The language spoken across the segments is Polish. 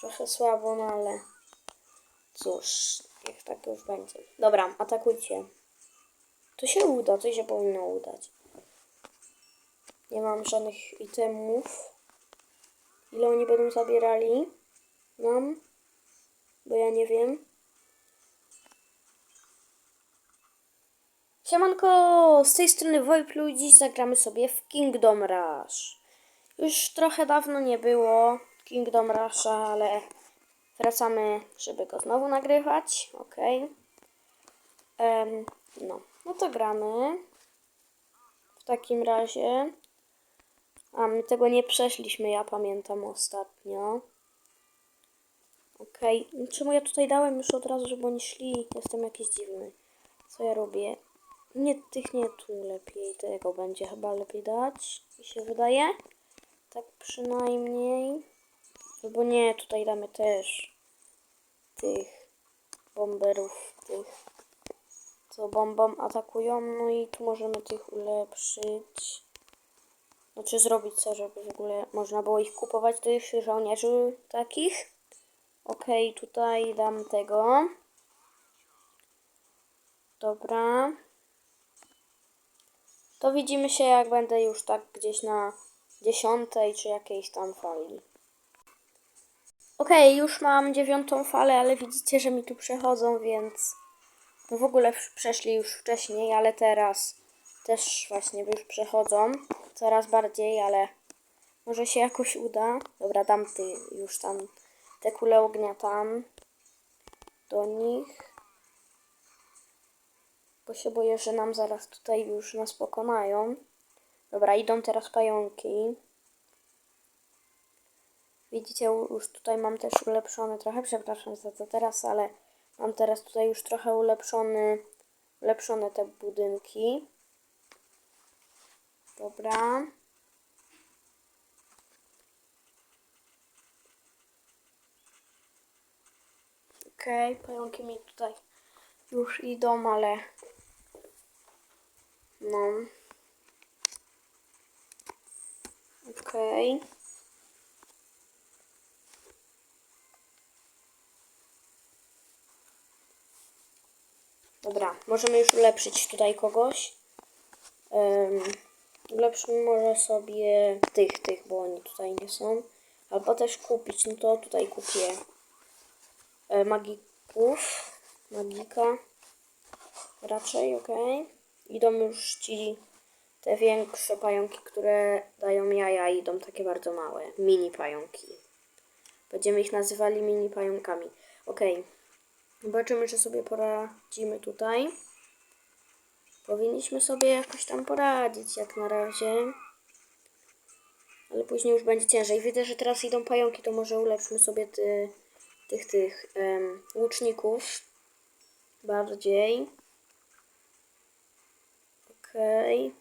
Trochę słabo, no ale cóż, niech tak już będzie. Dobra, atakujcie. To się uda, to się powinno udać. Nie mam żadnych itemów. Ile oni będą zabierali nam? Bo ja nie wiem. Siemanko, z tej strony Wojplu i dziś zagramy sobie w Kingdom Rush. Już trochę dawno nie było Kingdom Rusha, ale wracamy, żeby go znowu nagrywać. Ok. Em, no, no to gramy. W takim razie. A my tego nie przeszliśmy, ja pamiętam ostatnio. Okej, czemu ja tutaj dałem już od razu, żeby oni szli? Jestem jakiś dziwny. Co ja robię? Nie, tych nie tu lepiej, tego będzie chyba lepiej dać, mi się wydaje. Tak przynajmniej. Albo nie, tutaj damy też tych bomberów, tych co bombą atakują. No i tu możemy tych ulepszyć. Znaczy zrobić co, żeby w ogóle można było ich kupować, tych żołnierzy takich. Okej, tutaj dam tego. Dobra. To widzimy się, jak będę już tak gdzieś na dziesiątej czy jakiejś tam fali. Okej, już mam dziewiątą falę, ale widzicie, że mi tu przechodzą, więc no w ogóle przeszli już wcześniej, ale teraz też właśnie już przechodzą coraz bardziej, ale może się jakoś uda. Dobra, dam ty już tam te kule ognia tam do nich. Bo się boję, że nam zaraz tutaj już nas pokonają. Dobra, idą teraz pająki. Widzicie, już tutaj mam też ulepszony trochę, przepraszam za to teraz, ale mam teraz tutaj już trochę ulepszony, ulepszone te budynki. Dobra. Okej, pająki mi tutaj już idą, ale no. Okej. Dobra, możemy już ulepszyć tutaj kogoś. Um, może sobie tych, tych, bo oni tutaj nie są. Albo też kupić, no to tutaj kupię e, magików. Magika. Raczej, okej. Idą już ci te większe pająki, które dają jaja, idą takie bardzo małe. Mini pająki. Będziemy ich nazywali mini pająkami. Okej. Zobaczymy, czy sobie poradzimy tutaj. Powinniśmy sobie jakoś tam poradzić, jak na razie. Ale później już będzie ciężej. Widzę, że teraz idą pająki, to może ulepszmy sobie ty, tych, tych em, łuczników bardziej. Okej.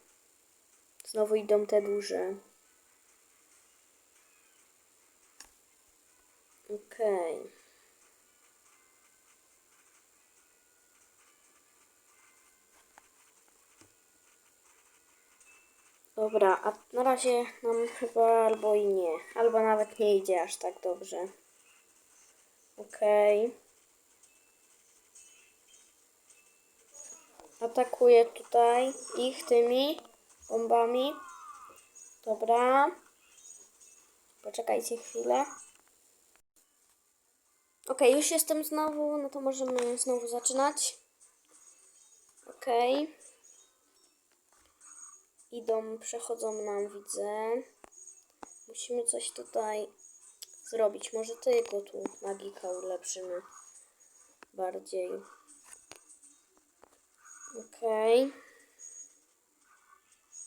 Znowu idą te duże. Okej. Dobra, a na razie nam chyba albo i nie. Albo nawet nie idzie aż tak dobrze. Okej. Atakuję tutaj ich tymi bombami. Dobra. Poczekajcie chwilę. Okej, już jestem znowu, no to możemy znowu zaczynać. Okej. Idą, przechodzą nam, widzę. Musimy coś tutaj zrobić. Może tylko tu magika ulepszymy bardziej. Okej.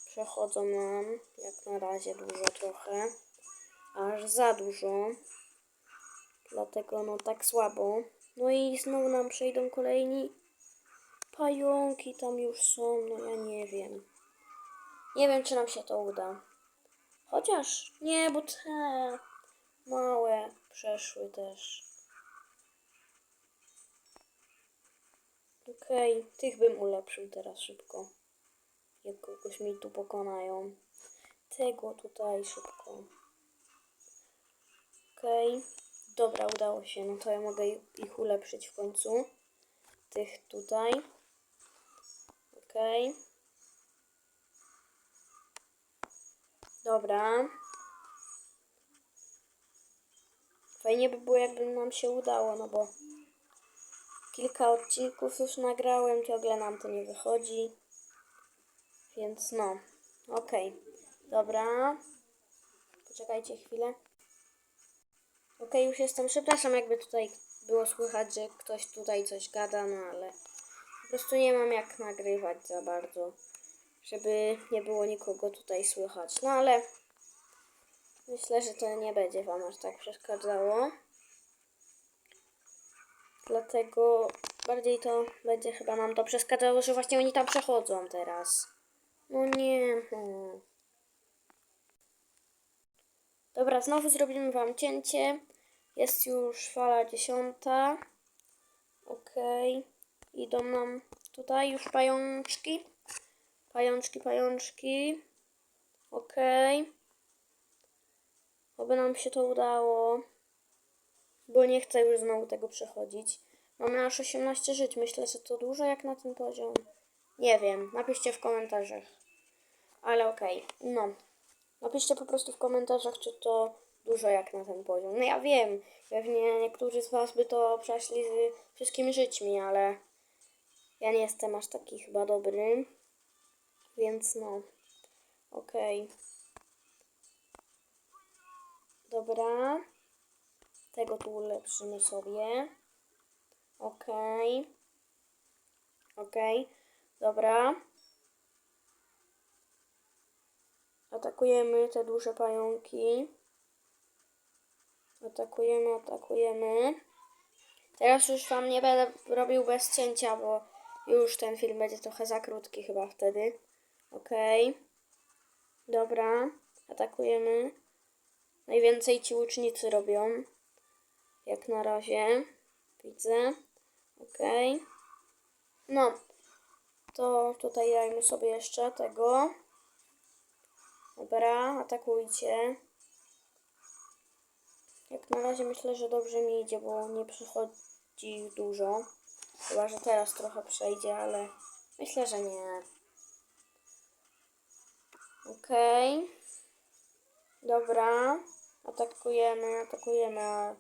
Przechodzą nam, jak na razie dużo trochę. Aż za dużo. Dlatego no tak słabo. No i znowu nam przejdą kolejni pająki tam już są, no ja nie wiem. Nie wiem, czy nam się to uda. Chociaż nie, bo te małe przeszły też. Okej, tych bym ulepszył teraz szybko. Jak kogoś mi tu pokonają. tego tutaj szybko. Okej. Dobra, udało się. No to ja mogę ich ulepszyć w końcu. Tych tutaj. Okej. Dobra. Fajnie by było, jakby nam się udało, no bo kilka odcinków już nagrałem, ciągle nam to nie wychodzi. Więc no, okej. Dobra. Poczekajcie chwilę. Okej, już jestem. Przepraszam, jakby tutaj było słychać, że ktoś tutaj coś gada, no ale po prostu nie mam jak nagrywać za bardzo, żeby nie było nikogo tutaj słychać. No ale myślę, że to nie będzie Wam aż tak przeszkadzało. Dlatego bardziej to będzie chyba nam to przeszkadzało, że właśnie oni tam przechodzą teraz. No nie. hmm. Dobra, znowu zrobimy Wam cięcie. Jest już fala dziesiąta. Okej. Idą nam tutaj już pajączki. Pajączki, pajączki. Okej. Oby nam się to udało. Bo nie chcę już znowu tego przechodzić. Mamy aż 18 żyć. Myślę, że to dużo jak na ten poziom. Nie wiem. Napiszcie w komentarzach. Ale okej. No. Napiszcie po prostu w komentarzach, czy to dużo jak na ten poziom. No ja wiem, pewnie niektórzy z Was by to przeszli z wszystkimi żyćmi, ale ja nie jestem aż taki chyba dobry. Więc no, okej. Dobra. Tego tu ulepszymy sobie. Okej. Okej. Dobra. Atakujemy te duże pająki. Atakujemy, atakujemy. Teraz już wam nie będę robił bez cięcia, bo już ten film będzie trochę za krótki chyba wtedy. Okej. Dobra. Atakujemy. Najwięcej ci łucznicy robią. Jak na razie. Widzę. Okej. No. To tutaj dajmy sobie jeszcze tego. Dobra, atakujcie. Jak na razie myślę, że dobrze mi idzie, bo nie przychodzi dużo. Chyba, że teraz trochę przejdzie, ale myślę, że nie. Okej. Dobra. Atakujemy, atakujemy.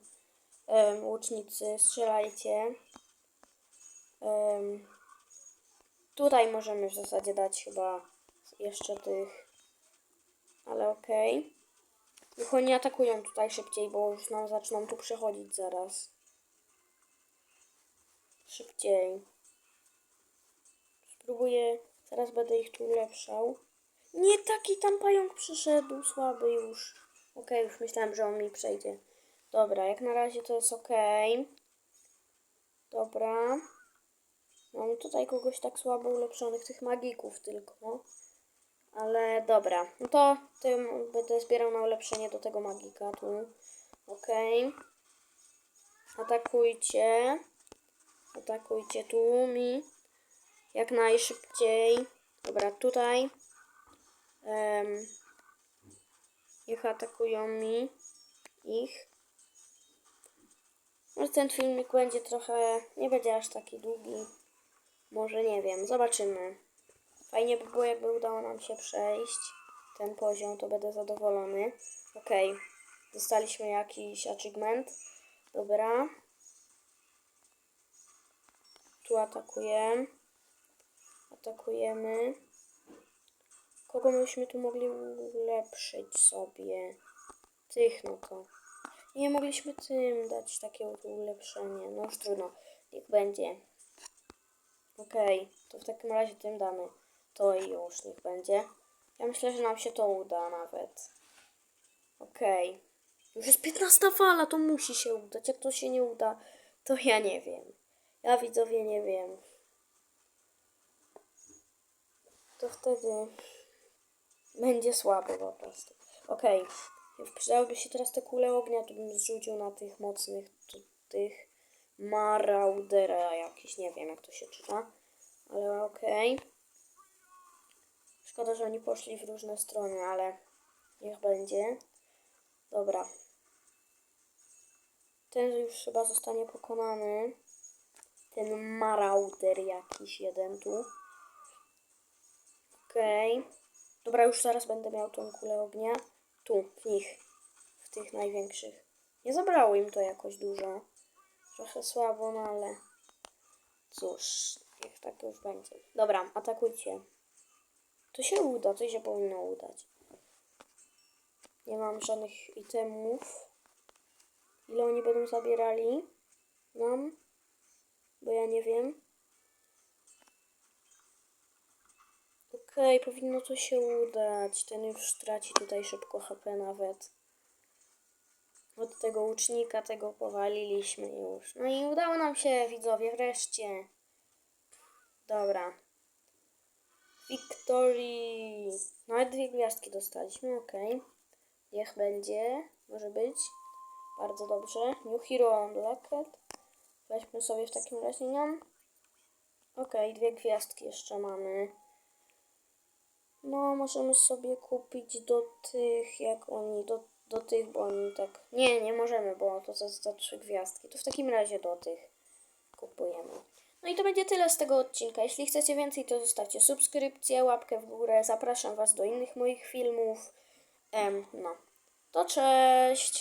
Um, łucznicy, strzelajcie. Um, tutaj możemy w zasadzie dać chyba jeszcze tych. Ale okej. Niech oni atakują tutaj szybciej, bo już nam zaczną tu przechodzić zaraz. Szybciej. Spróbuję, zaraz będę ich tu ulepszał. Nie taki tam pająk przyszedł, słaby już. Okej, już myślałem, że on mi przejdzie. Dobra, jak na razie to jest okej. Dobra. Mam tutaj kogoś tak słabo ulepszonych, tych magików tylko. Ale dobra, no to tym będę zbierał na ulepszenie do tego magika tu. Okay. Atakujcie. Atakujcie tu mi. Jak najszybciej. Dobra, tutaj. Um, ich atakują mi. Ich. Może ten filmik będzie trochę, nie będzie aż taki długi. Może nie wiem, zobaczymy. Fajnie by było, jakby udało nam się przejść ten poziom, to będę zadowolony. Okay. dostaliśmy jakiś achievement. Dobra. Tu atakujemy. Atakujemy. Kogo myśmy tu mogli ulepszyć sobie? Tych, no to. Nie mogliśmy tym dać takie ulepszenie. No już trudno. Niech będzie. Okej, okay. to w takim razie tym damy to i już niech będzie. Ja myślę, że nam się to uda nawet. Okej. Okay. Już jest 15 fala, to musi się udać. Jak to się nie uda, to ja nie wiem. Ja widzowie nie wiem. To wtedy będzie słaby po prostu. Okej. Okay. Przydałyby się teraz te kule ognia, to bym zrzucił na tych mocnych, tu, tych Maraudera jakiś, nie wiem jak to się czyta. Ale okej. Okay. Szkoda, że oni poszli w różne strony, ale Niech będzie. Dobra. Ten już chyba zostanie pokonany. Ten marauder jakiś jeden tu. Okej. Dobra, już zaraz będę miał tą kulę ognia. Tu, w nich. W tych największych. Nie zabrało im to jakoś dużo. Trochę słabo, no ale... Cóż, niech tak już będzie. Dobra, atakujcie. To się uda, to się powinno udać. Nie mam żadnych itemów. Ile oni będą zabierali? Nam? Bo ja nie wiem. Okej, powinno to się udać. Ten już traci tutaj szybko HP nawet. Od tego łucznika tego powaliliśmy już. No i udało nam się, widzowie, wreszcie. Dobra. Victory. Nawet dwie gwiazdki dostaliśmy, okej. Niech będzie. Może być. Bardzo dobrze. New Hero Unlocked. Weźmy sobie w takim razie nią. Okej, dwie gwiazdki jeszcze mamy. No, możemy sobie kupić do tych, jak oni, do, do tych, bo oni tak... Nie, nie możemy, bo to za, za trzy gwiazdki. To w takim razie do tych kupujemy. No i to będzie tyle z tego odcinka. Jeśli chcecie więcej, to zostawcie subskrypcję, łapkę w górę. Zapraszam Was do innych moich filmów. Em, no, to cześć!